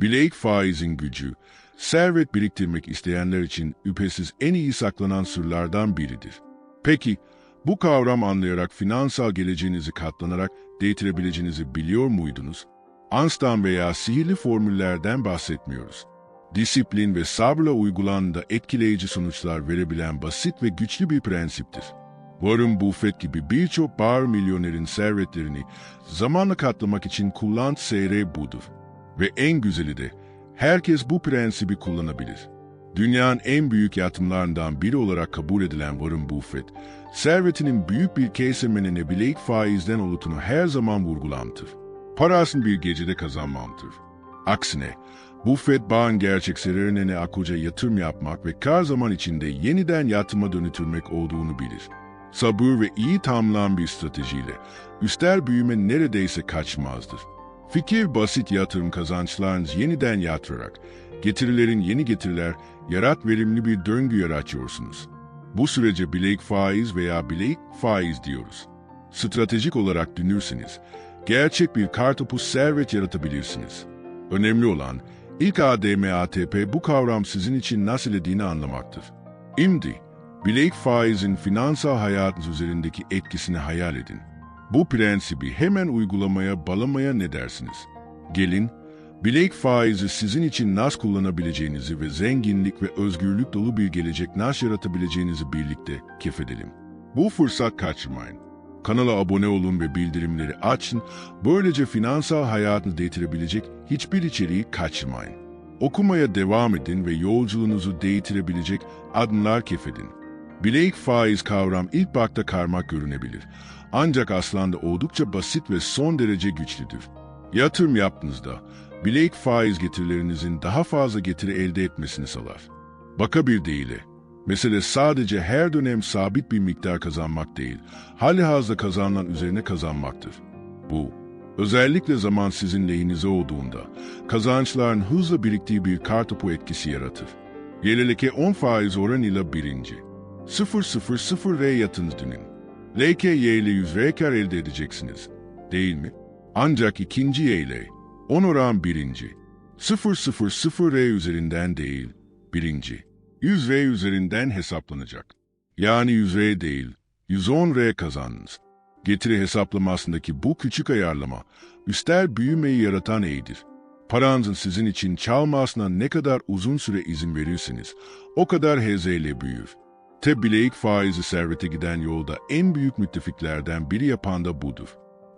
Bilek faizin gücü, servet biriktirmek isteyenler için üpesiz en iyi saklanan sırlardan biridir. Peki, bu kavram anlayarak finansal geleceğinizi katlanarak değiştirebileceğinizi biliyor muydunuz? Anstan veya sihirli formüllerden bahsetmiyoruz. Disiplin ve sabırla uygulandığında etkileyici sonuçlar verebilen basit ve güçlü bir prensiptir. Warren Buffett gibi birçok bar milyonerin servetlerini zamanla katlamak için kullandığı seyre budur. Ve en güzeli de herkes bu prensibi kullanabilir. Dünyanın en büyük yatırımlarından biri olarak kabul edilen Warren Buffett, servetinin büyük bir kesimini bilek faizden olutunu her zaman vurgulamtır. Parasını bir gecede kazanmamtır. Aksine, Buffett bağın gerçek serüvenine akılca yatırım yapmak ve kar zaman içinde yeniden yatırıma dönütülmek olduğunu bilir. Sabır ve iyi tamlanan bir stratejiyle üster büyüme neredeyse kaçmazdır. Fikir basit yatırım kazançlarınızı yeniden yatırarak, getirilerin yeni getiriler, yarat verimli bir döngü yaratıyorsunuz. Bu sürece bilek faiz veya bilek faiz diyoruz. Stratejik olarak dönürseniz, gerçek bir kartopu servet yaratabilirsiniz. Önemli olan, ilk ADM ATP bu kavram sizin için nasıl edildiğini anlamaktır. Şimdi, bilek faizin finansal hayatınız üzerindeki etkisini hayal edin. Bu prensibi hemen uygulamaya, balamaya ne dersiniz? Gelin, bilek faizi sizin için nasıl kullanabileceğinizi ve zenginlik ve özgürlük dolu bir gelecek nasıl yaratabileceğinizi birlikte kefedelim. Bu fırsat kaçırmayın. Kanala abone olun ve bildirimleri açın. Böylece finansal hayatını değiştirebilecek hiçbir içeriği kaçırmayın. Okumaya devam edin ve yolculuğunuzu değiştirebilecek adımlar kefedin. Bilek faiz kavram ilk bakta karmak görünebilir. Ancak aslında oldukça basit ve son derece güçlüdür. Yatırım yaptığınızda bilek faiz getirilerinizin daha fazla getiri elde etmesini sağlar. Baka bir değili. Mesele sadece her dönem sabit bir miktar kazanmak değil, hali hazırda kazanılan üzerine kazanmaktır. Bu, özellikle zaman sizin lehinize olduğunda, kazançların hızla biriktiği bir kartopu etkisi yaratır. Yeleleke 10 faiz oranıyla birinci. 000R yatınız dünün. LK Y ile 100 R kar elde edeceksiniz. Değil mi? Ancak ikinci Y ile 10 oran birinci. 000R üzerinden değil, birinci. 100R üzerinden hesaplanacak. Yani 100R değil, 110R kazandınız. Getiri hesaplamasındaki bu küçük ayarlama, üster büyümeyi yaratan eğidir. Paranızın sizin için çalmasına ne kadar uzun süre izin verirsiniz, o kadar hezeyle büyür. Te bilek faizi servete giden yolda en büyük müttefiklerden biri yapan da budur.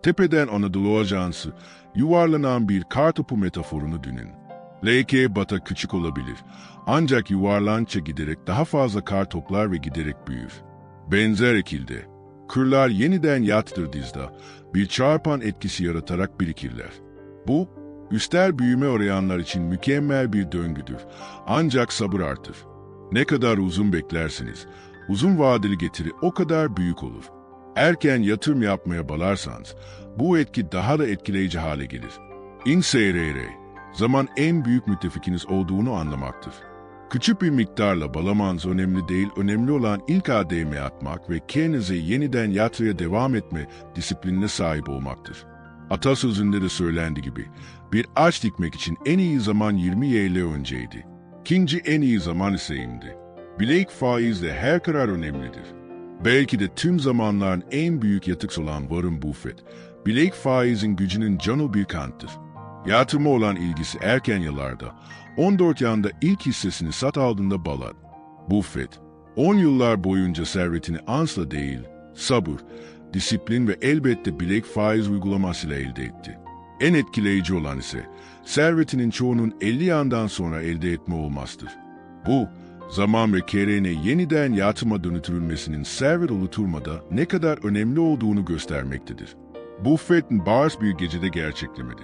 Tepeden Anadolu Ajansı, yuvarlanan bir kartopu metaforunu dünün. LK bata küçük olabilir. Ancak yuvarlança giderek daha fazla kar toplar ve giderek büyür. Benzer ekilde, kırlar yeniden yattırdığında bir çarpan etkisi yaratarak birikirler. Bu, üster büyüme arayanlar için mükemmel bir döngüdür. Ancak sabır artır. Ne kadar uzun beklersiniz, uzun vadeli getiri o kadar büyük olur. Erken yatırım yapmaya balarsanız, bu etki daha da etkileyici hale gelir. INSRR, zaman en büyük müttefikiniz olduğunu anlamaktır. Küçük bir miktarla balamanız önemli değil, önemli olan ilk ADM atmak ve kendinize yeniden yatırıya devam etme disiplinine sahip olmaktır. Atasözünde de söylendi gibi, bir ağaç dikmek için en iyi zaman 20 yıl önceydi. İkinci en iyi zaman ise şimdi. Bilek faizle her karar önemlidir. Belki de tüm zamanların en büyük yatıksı olan Warren Buffett, bilek faizin gücünün canı bir kanıttır. Yatırıma olan ilgisi erken yıllarda, 14 yanda ilk hissesini sat aldığında balat. Buffett, 10 yıllar boyunca servetini ansla değil, sabır, disiplin ve elbette bilek faiz uygulamasıyla elde etti. En etkileyici olan ise servetinin çoğunun 50 yandan sonra elde etme olmasıdır. Bu, zaman ve kerene yeniden yatırıma dönütülmesinin servet oluşturmada ne kadar önemli olduğunu göstermektedir. Buffett'in bars bir gecede gerçeklemedi.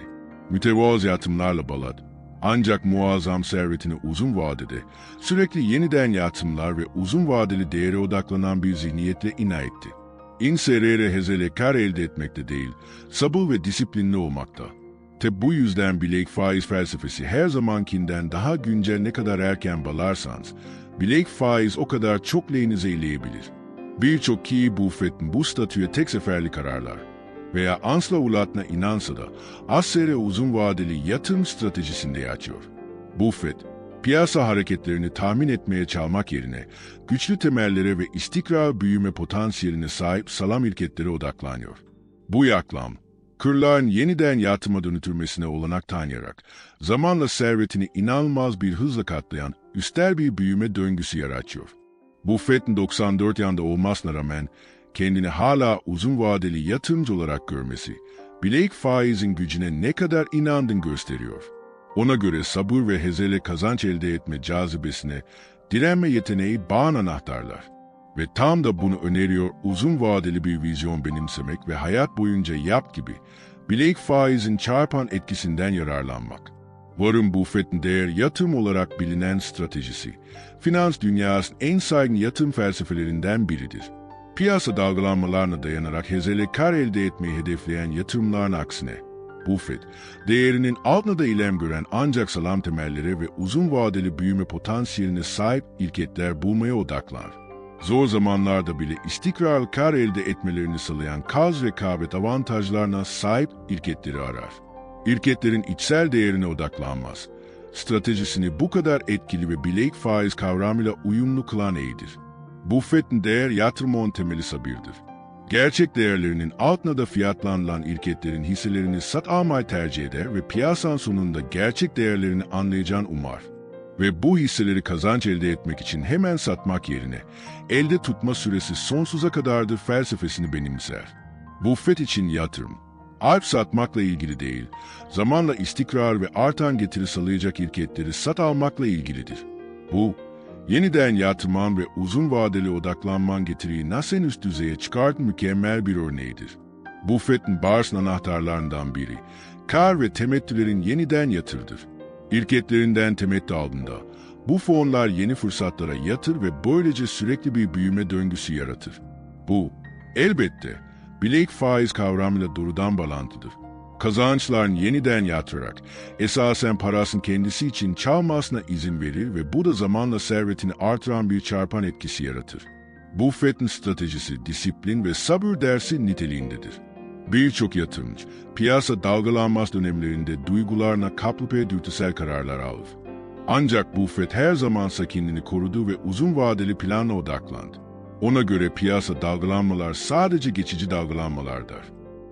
Mütevazı yatırımlarla balad. Ancak muazzam servetini uzun vadede, sürekli yeniden yatırımlar ve uzun vadeli değere odaklanan bir zihniyetle ina etti. İnserere hezele kar elde etmekte değil, sabır ve disiplinli olmakta. Te bu yüzden bilek faiz felsefesi her zamankinden daha güncel ne kadar erken balarsanız, bilek faiz o kadar çok lehinize ileyebilir. Birçok kişi Buffett'in bu statüye tek seferli kararlar. veya ansla ulatna inansa da Asya'ya uzun vadeli yatırım stratejisinde yatıyor. Buffett, piyasa hareketlerini tahmin etmeye çalmak yerine güçlü temellere ve istikrar büyüme potansiyeline sahip salam ilketlere odaklanıyor. Bu yaklam, kırların yeniden yatırıma dönütülmesine olanak tanıyarak, zamanla servetini inanılmaz bir hızla katlayan üstel bir büyüme döngüsü yaratıyor. Buffett'in 94 yanda olmasına rağmen kendini hala uzun vadeli yatırımcı olarak görmesi, bilek faizin gücüne ne kadar inandığını gösteriyor. Ona göre sabır ve hezele kazanç elde etme cazibesine direnme yeteneği bağın anahtarlar. Ve tam da bunu öneriyor uzun vadeli bir vizyon benimsemek ve hayat boyunca yap gibi bilek faizin çarpan etkisinden yararlanmak. Warren Buffett'in değer yatırım olarak bilinen stratejisi, finans dünyasının en saygın yatırım felsefelerinden biridir. Piyasa dalgalanmalarına dayanarak hezele kar elde etmeyi hedefleyen yatırımların aksine, Buffett, değerinin altına da ilem gören ancak salam temellere ve uzun vadeli büyüme potansiyeline sahip ilketler bulmaya odaklar. Zor zamanlarda bile istikrarlı kar elde etmelerini sağlayan kaz rekabet avantajlarına sahip ilketleri arar. İlketlerin içsel değerine odaklanmaz. Stratejisini bu kadar etkili ve bilek faiz kavramıyla uyumlu kılan eğidir. Buffett'in değer yatırımın temeli sabirdir. Gerçek değerlerinin altına da fiyatlanılan ilketlerin hisselerini sat almayı tercih eder ve piyasanın sonunda gerçek değerlerini anlayacağını umar. Ve bu hisseleri kazanç elde etmek için hemen satmak yerine elde tutma süresi sonsuza kadardır felsefesini benimser. Buffett için yatırım, alp satmakla ilgili değil, zamanla istikrar ve artan getiri sağlayacak ilketleri sat almakla ilgilidir. Bu, yeniden yatırman ve uzun vadeli odaklanman getiriyi nasıl üst düzeye çıkartın mükemmel bir örneğidir. Buffett'in Bars anahtarlarından biri, kar ve temettülerin yeniden yatırdır. İlketlerinden temettü aldığında, bu fonlar yeni fırsatlara yatır ve böylece sürekli bir büyüme döngüsü yaratır. Bu, elbette, bilek faiz kavramıyla doğrudan bağlantıdır. Kazançların yeniden yatırarak, esasen parasının kendisi için çalmasına izin verir ve bu da zamanla servetini artıran bir çarpan etkisi yaratır. Buffett'in stratejisi disiplin ve sabır dersi niteliğindedir. Birçok yatırımcı, piyasa dalgalanmaz dönemlerinde duygularına kaplıp dürtüsel kararlar alır. Ancak Buffett her zaman sakinliğini korudu ve uzun vadeli plana odaklandı. Ona göre piyasa dalgalanmalar sadece geçici dalgalanmalardır.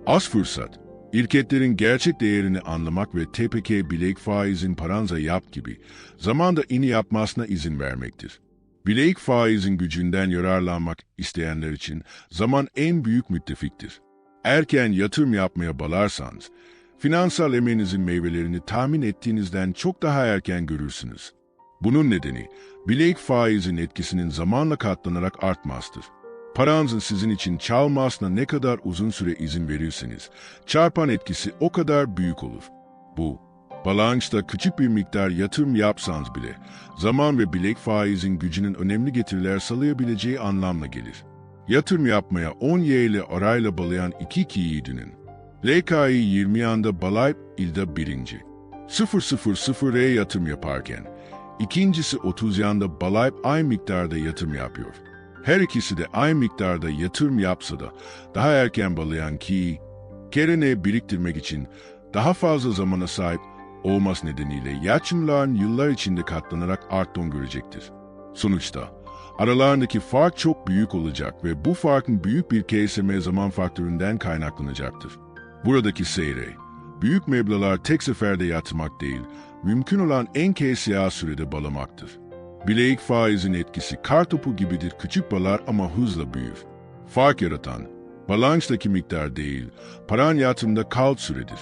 Az fırsat, İlketlerin gerçek değerini anlamak ve TPK bilek faizin paranza yap gibi zamanda ini yapmasına izin vermektir. Bilek faizin gücünden yararlanmak isteyenler için zaman en büyük müttefiktir. Erken yatırım yapmaya balarsanız, finansal emeğinizin meyvelerini tahmin ettiğinizden çok daha erken görürsünüz. Bunun nedeni, bilek faizin etkisinin zamanla katlanarak artmasıdır. Paranızın sizin için çalmasına ne kadar uzun süre izin verirseniz, çarpan etkisi o kadar büyük olur. Bu, balançta küçük bir miktar yatırım yapsanız bile, zaman ve bilek faizin gücünün önemli getiriler sağlayabileceği anlamına gelir. Yatırım yapmaya 10 Y ile arayla balayan iki kiyiğidinin, LKI 20 yanda balayıp ilde birinci. 000'e yatırım yaparken, ikincisi 30 yanda balayıp aynı miktarda yatırım yapıyor. Her ikisi de aynı miktarda yatırım yapsa da daha erken balayan ki kerene biriktirmek için daha fazla zamana sahip olması nedeniyle yatırımların yıllar içinde katlanarak arttığını görecektir. Sonuçta aralarındaki fark çok büyük olacak ve bu farkın büyük bir KSM zaman faktöründen kaynaklanacaktır. Buradaki seyre, büyük meblalar tek seferde yatırmak değil, mümkün olan en KSA sürede balamaktır. Bilek faizin etkisi kar topu gibidir küçük balar ama hızla büyür. Fark yaratan, balançtaki miktar değil, paran yatırımda kalt süredir.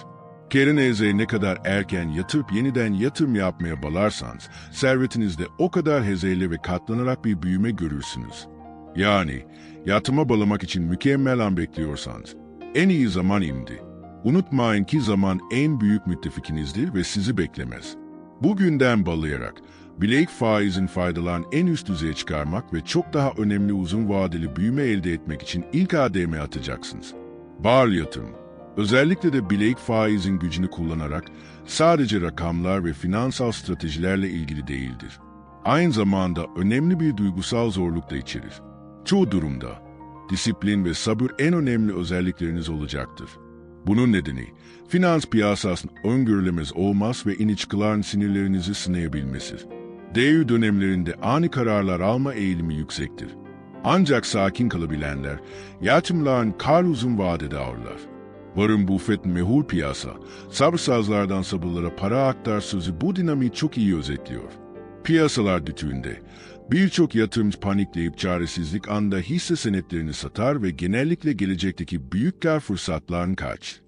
Kerin ne kadar erken yatırıp yeniden yatırım yapmaya balarsanız, servetinizde o kadar hezeyle ve katlanarak bir büyüme görürsünüz. Yani, yatırıma balamak için mükemmel an bekliyorsanız, en iyi zaman imdi. Unutmayın ki zaman en büyük müttefikinizdir ve sizi beklemez. Bugünden balayarak, bilek faizin faydalarını en üst düzeye çıkarmak ve çok daha önemli uzun vadeli büyüme elde etmek için ilk adımı atacaksınız. Bar yatırım, özellikle de bilek faizin gücünü kullanarak sadece rakamlar ve finansal stratejilerle ilgili değildir. Aynı zamanda önemli bir duygusal zorluk da içerir. Çoğu durumda disiplin ve sabır en önemli özellikleriniz olacaktır. Bunun nedeni finans piyasasının öngörülemez olmaz ve iniş çıkılan sinirlerinizi sınayabilmesi. DU dönemlerinde ani kararlar alma eğilimi yüksektir. Ancak sakin kalabilenler yatırımların kar uzun vadede ağırlar. Warren Buffett mehul piyasa, sabırsızlardan sabırlara para aktar sözü bu dinamiği çok iyi özetliyor. Piyasalar dütüğünde birçok yatırımcı panikleyip çaresizlik anda hisse senetlerini satar ve genellikle gelecekteki büyük kar fırsatlarını kaç.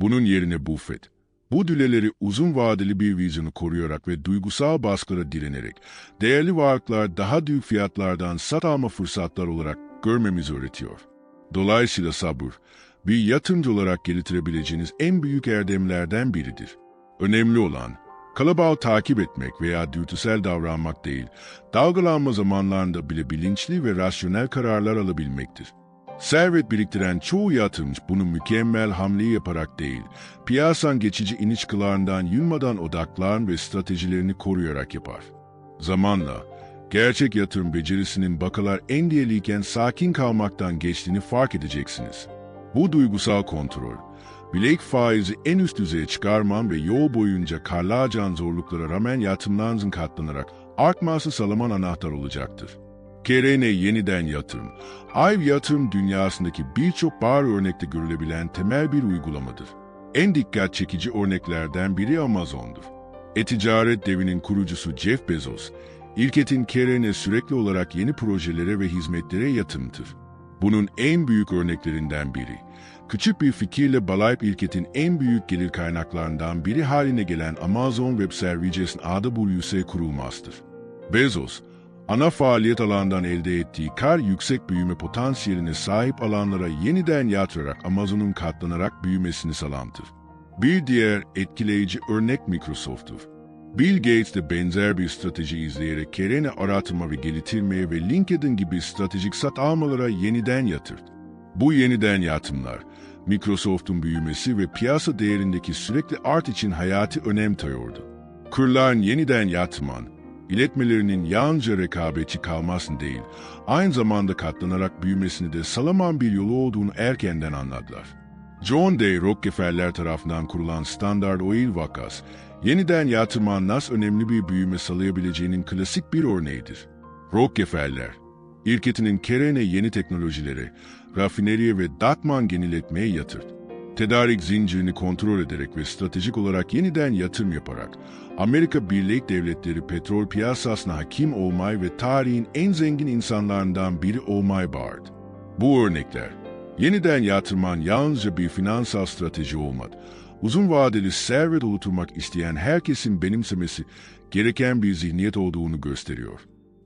Bunun yerine Buffett, bu düleleri uzun vadeli bir vizyonu koruyarak ve duygusal baskılara direnerek değerli varlıklar daha büyük fiyatlardan sat alma fırsatlar olarak görmemizi öğretiyor. Dolayısıyla sabır, bir yatırımcı olarak geliştirebileceğiniz en büyük erdemlerden biridir. Önemli olan, kalabalığı takip etmek veya dürtüsel davranmak değil, dalgalanma zamanlarında bile bilinçli ve rasyonel kararlar alabilmektir. Servet biriktiren çoğu yatırımcı bunu mükemmel hamleyi yaparak değil, piyasanın geçici iniş çıkılarından yılmadan odaklan ve stratejilerini koruyarak yapar. Zamanla, gerçek yatırım becerisinin bakalar endiyeliyken sakin kalmaktan geçtiğini fark edeceksiniz. Bu duygusal kontrol, bilek faizi en üst düzeye çıkarman ve yol boyunca karlacağın zorluklara rağmen yatırımlarınızın katlanarak artması sağlaman anahtar olacaktır. Kerene yeniden yatırım, Ay yatırım dünyasındaki birçok bağır örnekte görülebilen temel bir uygulamadır. En dikkat çekici örneklerden biri Amazon'dur. E-ticaret devinin kurucusu Jeff Bezos, İlket'in Kerene sürekli olarak yeni projelere ve hizmetlere yatırımdır. Bunun en büyük örneklerinden biri, küçük bir fikirle balayıp İlket'in en büyük gelir kaynaklarından biri haline gelen Amazon Web Services'in yüksek kurulmazdır. Bezos, ana faaliyet alanından elde ettiği kar yüksek büyüme potansiyeline sahip alanlara yeniden yatırarak Amazon'un katlanarak büyümesini sağlamtır. Bir diğer etkileyici örnek Microsoft'tur. Bill Gates de benzer bir strateji izleyerek kerene aratma ve geliştirmeye ve LinkedIn gibi stratejik sat almalara yeniden yatırdı. Bu yeniden yatımlar, Microsoft'un büyümesi ve piyasa değerindeki sürekli art için hayati önem taşıyordu. Kurların yeniden yatman, iletmelerinin yalnızca rekabetçi kalmasını değil, aynı zamanda katlanarak büyümesini de salaman bir yolu olduğunu erkenden anladılar. John D. Rockefeller tarafından kurulan Standard Oil vakas, yeniden yatırmanın nasıl önemli bir büyüme sağlayabileceğinin klasik bir örneğidir. Rockefeller, İrketinin Kerene yeni teknolojileri, rafineriye ve datman yeniletmeye yatırdı. Tedarik zincirini kontrol ederek ve stratejik olarak yeniden yatırım yaparak Amerika Birleşik Devletleri petrol piyasasına hakim olmayı ve tarihin en zengin insanlarından biri olmayı bağırdı. Bu örnekler, yeniden yatırman yalnızca bir finansal strateji olmadı. Uzun vadeli servet oluşturmak isteyen herkesin benimsemesi gereken bir zihniyet olduğunu gösteriyor.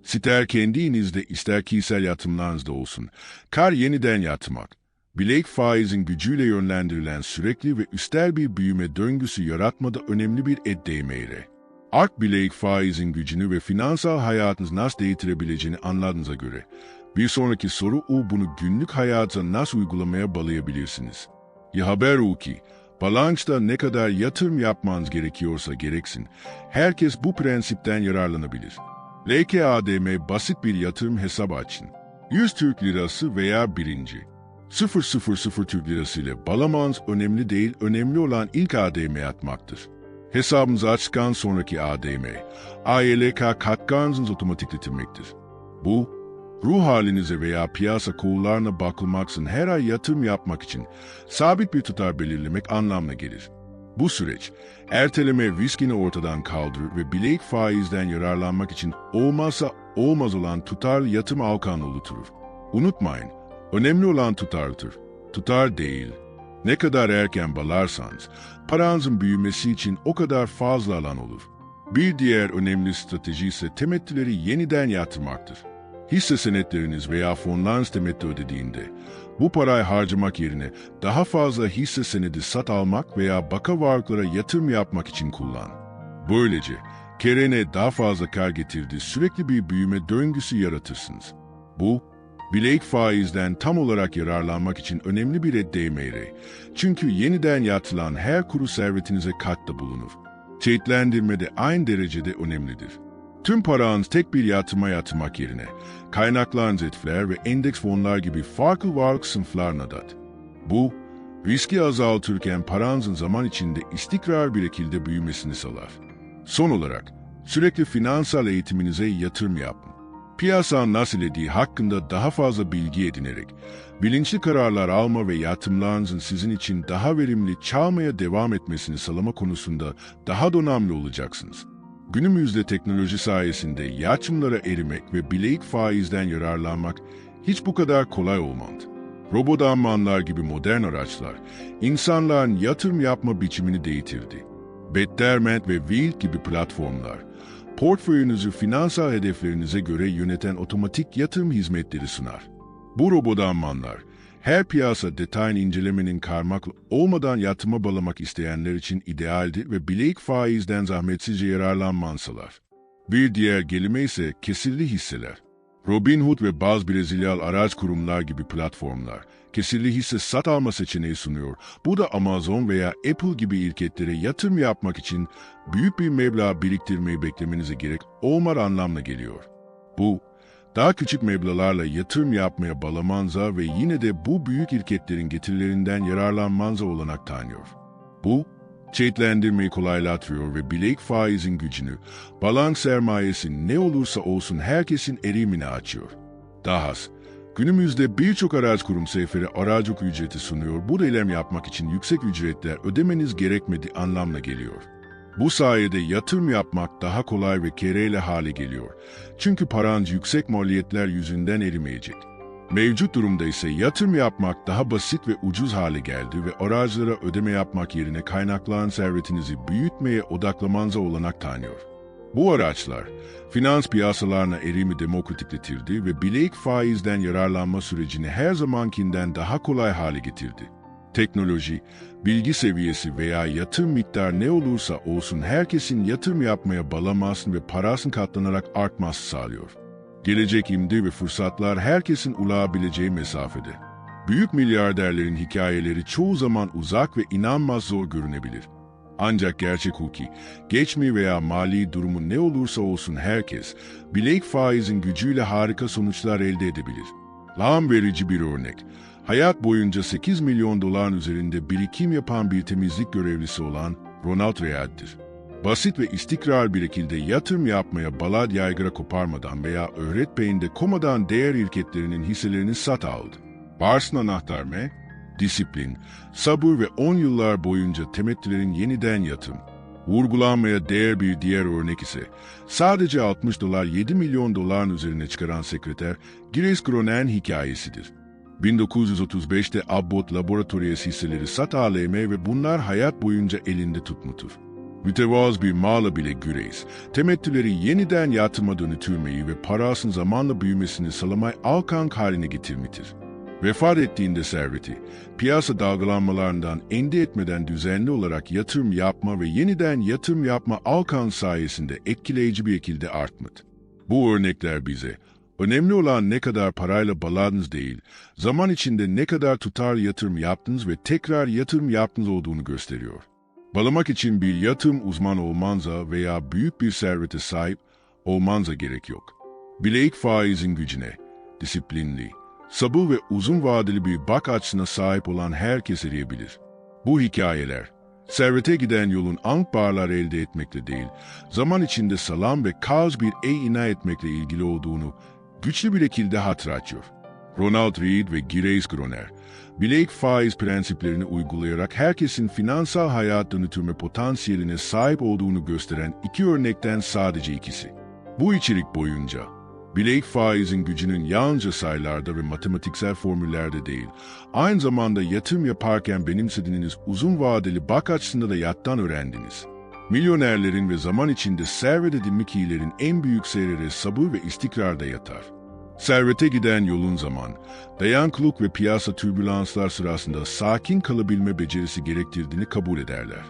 İster kendinizde ister kişisel yatırımlarınızda olsun, kar yeniden yatırmak, bilek faizin gücüyle yönlendirilen sürekli ve üstel bir büyüme döngüsü yaratmada önemli bir et değmeyle. Ark bilek faizin gücünü ve finansal hayatınızı nasıl değiştirebileceğini anladığınıza göre, bir sonraki soru o bunu günlük hayata nasıl uygulamaya bağlayabilirsiniz? Ya haber o ki, balançta ne kadar yatırım yapmanız gerekiyorsa gereksin, herkes bu prensipten yararlanabilir. LKADM basit bir yatırım hesabı açın. 100 Türk Lirası veya birinci. 000 Türk Lirası ile balamans önemli değil, önemli olan ilk ADM atmaktır. Hesabınızı açtıktan sonraki ADM, AYLK katkınızı otomatikletilmektir. Bu, ruh halinize veya piyasa kurullarına bakılmaksın her ay yatırım yapmak için sabit bir tutar belirlemek anlamına gelir. Bu süreç, erteleme riskini ortadan kaldırır ve bilek faizden yararlanmak için olmazsa olmaz olan tutar yatırım alkanı oluşturur. Unutmayın, önemli olan tutardır, tutar değil. Ne kadar erken balarsanız, paranızın büyümesi için o kadar fazla alan olur. Bir diğer önemli strateji ise temettileri yeniden yatırmaktır. Hisse senetleriniz veya fonlarınız temettü ödediğinde, bu parayı harcamak yerine daha fazla hisse senedi sat almak veya baka varlıklara yatırım yapmak için kullan. Böylece kerene daha fazla kar getirdiği sürekli bir büyüme döngüsü yaratırsınız. Bu, bilek faizden tam olarak yararlanmak için önemli bir et Çünkü yeniden yatırılan her kuru servetinize katta bulunur. Çeşitlendirme de aynı derecede önemlidir. Tüm paranız tek bir yatırıma yatırmak yerine kaynaklarınız etkiler ve endeks fonlar gibi farklı varlık sınıflarına dat. Bu, Riski azaltırken paranızın zaman içinde istikrar bir şekilde büyümesini sağlar. Son olarak, sürekli finansal eğitiminize yatırım yapın. Piyasanın nasıl ettiği hakkında daha fazla bilgi edinerek, bilinçli kararlar alma ve yatırımlarınızın sizin için daha verimli çalmaya devam etmesini sağlama konusunda daha donanımlı olacaksınız. Günümüzde teknoloji sayesinde yatırımlara erimek ve bilek faizden yararlanmak hiç bu kadar kolay olmadı. Robodanmanlar gibi modern araçlar, insanların yatırım yapma biçimini değiştirdi. Betterment ve Wheel gibi platformlar, portföyünüzü finansal hedeflerinize göre yöneten otomatik yatırım hizmetleri sunar. Bu robodanmanlar, her piyasa detayını incelemenin karmak olmadan yatırıma bağlamak isteyenler için idealdi ve bilek faizden zahmetsizce yararlanmansalar. Bir diğer kelime ise kesirli hisseler. Robinhood ve bazı Brezilyalı araç kurumlar gibi platformlar kesirli hisse sat alma seçeneği sunuyor. Bu da Amazon veya Apple gibi şirketlere yatırım yapmak için büyük bir meblağ biriktirmeyi beklemenize gerek olmadan anlamına geliyor. Bu, daha küçük meblağlarla yatırım yapmaya balamanza ve yine de bu büyük şirketlerin getirilerinden yararlanmanza olanak tanıyor. Bu, çeşitlendirmeyi kolaylatıyor ve bilek faizin gücünü, balans sermayesi ne olursa olsun herkesin erimine açıyor. Dahası, günümüzde birçok araç kurum seferi aracılık ücreti sunuyor. Bu eylem yapmak için yüksek ücretler ödemeniz gerekmediği anlamına geliyor. Bu sayede yatırım yapmak daha kolay ve kereyle hale geliyor. Çünkü paranız yüksek maliyetler yüzünden erimeyecek. Mevcut durumda ise yatırım yapmak daha basit ve ucuz hale geldi ve aracılara ödeme yapmak yerine kaynaklanan servetinizi büyütmeye odaklamanıza olanak tanıyor. Bu araçlar, finans piyasalarına erimi demokratikletirdi ve bilek faizden yararlanma sürecini her zamankinden daha kolay hale getirdi. Teknoloji, bilgi seviyesi veya yatırım miktarı ne olursa olsun herkesin yatırım yapmaya balamasını ve parasını katlanarak artması sağlıyor. Gelecek imdi ve fırsatlar herkesin ulayabileceği mesafede. Büyük milyarderlerin hikayeleri çoğu zaman uzak ve inanmaz zor görünebilir. Ancak gerçek hukuki, geçmi veya mali durumu ne olursa olsun herkes, bilek faizin gücüyle harika sonuçlar elde edebilir. Lağım verici bir örnek. Hayat boyunca 8 milyon doların üzerinde birikim yapan bir temizlik görevlisi olan Ronald Read'dir. Basit ve istikrar bir şekilde yatırım yapmaya balad yaygara koparmadan veya öğretmeyinde komadan değer şirketlerinin hisselerini sat aldı. Barsın anahtar mı? Disiplin, sabır ve 10 yıllar boyunca temettülerin yeniden yatırım. Vurgulanmaya değer bir diğer örnek ise sadece 60 dolar 7 milyon doların üzerine çıkaran sekreter Gires Gronen hikayesidir. 1935'te Abbott Laboratories hisseleri sat ALM ve bunlar hayat boyunca elinde tutmutur. Mütevaz bir mağla bile Güreys, temettüleri yeniden yatırıma dönütürmeyi ve parasının zamanla büyümesini sağlamayı alkan haline getirmiştir. Vefat ettiğinde serveti, piyasa dalgalanmalarından ende etmeden düzenli olarak yatırım yapma ve yeniden yatırım yapma alkan sayesinde etkileyici bir şekilde artmadı. Bu örnekler bize, önemli olan ne kadar parayla baladınız değil, zaman içinde ne kadar tutar yatırım yaptınız ve tekrar yatırım yaptınız olduğunu gösteriyor. Balamak için bir yatırım uzmanı olmanza veya büyük bir servete sahip olmanza gerek yok. Bilek faizin gücüne, disiplinli, sabır ve uzun vadeli bir bak açısına sahip olan herkes eriyebilir. Bu hikayeler, servete giden yolun ank bağlar elde etmekle değil, zaman içinde salam ve kaz bir ey ina etmekle ilgili olduğunu güçlü bir şekilde hatırlatıyor. Ronald Reed ve Gires Groner, bilek faiz prensiplerini uygulayarak herkesin finansal hayat dönütürme potansiyeline sahip olduğunu gösteren iki örnekten sadece ikisi. Bu içerik boyunca, bilek faizin gücünün yalnızca sayılarda ve matematiksel formüllerde değil, aynı zamanda yatırım yaparken benimsediğiniz uzun vadeli bak açısında da yattan öğrendiniz. Milyonerlerin ve zaman içinde servet edinmek iyilerin en büyük seyrede sabır ve istikrarda yatar. Servete giden yolun zaman, dayanıklılık ve piyasa türbülanslar sırasında sakin kalabilme becerisi gerektirdiğini kabul ederler.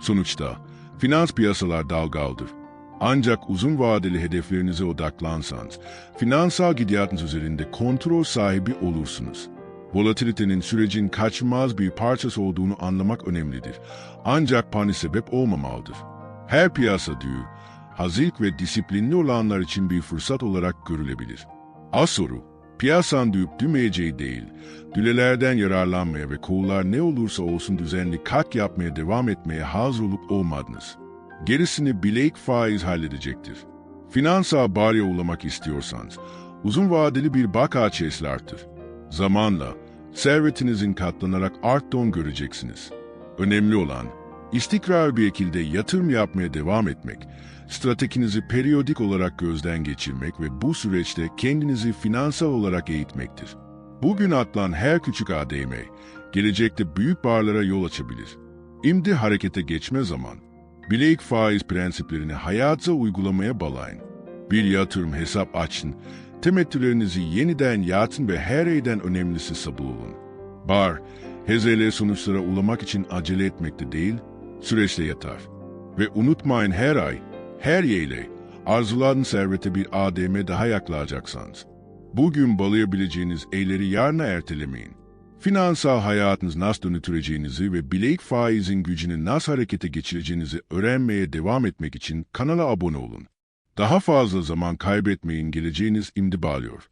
Sonuçta, finans piyasalar dalgaldır. Ancak uzun vadeli hedeflerinize odaklansanız, finansal gidiyatınız üzerinde kontrol sahibi olursunuz. Volatilitenin sürecin kaçınılmaz bir parçası olduğunu anlamak önemlidir. Ancak panik sebep olmamalıdır. Her piyasa düğü, hazırlık ve disiplinli olanlar için bir fırsat olarak görülebilir. Az Piyasan düğüp dümeyeceği değil, dülelerden yararlanmaya ve koğullar ne olursa olsun düzenli kat yapmaya devam etmeye hazır olup olmadınız. Gerisini bilek faiz halledecektir. Finansal barya uğlamak istiyorsanız, uzun vadeli bir baka çeslertir. Zamanla, servetinizin katlanarak arttığını göreceksiniz. Önemli olan, istikrar bir şekilde yatırım yapmaya devam etmek, stratejinizi periyodik olarak gözden geçirmek ve bu süreçte kendinizi finansal olarak eğitmektir. Bugün atlan her küçük ADM, gelecekte büyük barlara yol açabilir. İmdi harekete geçme zaman, bilek faiz prensiplerini hayata uygulamaya balayın. Bir yatırım hesap açın, temettülerinizi yeniden yatın ve her eyden önemlisi sabır olun. Bar, hezele sonuçlara ulaşmak için acele etmekte değil, süreçte yatar. Ve unutmayın her ay, her yeyle arzuladığın servete bir ADM daha yaklaşacaksınız. Bugün balayabileceğiniz eyleri yarına ertelemeyin. Finansal hayatınız nasıl dönütüreceğinizi ve bilek faizin gücünü nasıl harekete geçireceğinizi öğrenmeye devam etmek için kanala abone olun. Daha fazla zaman kaybetmeyin geleceğiniz imdi bağlıyor.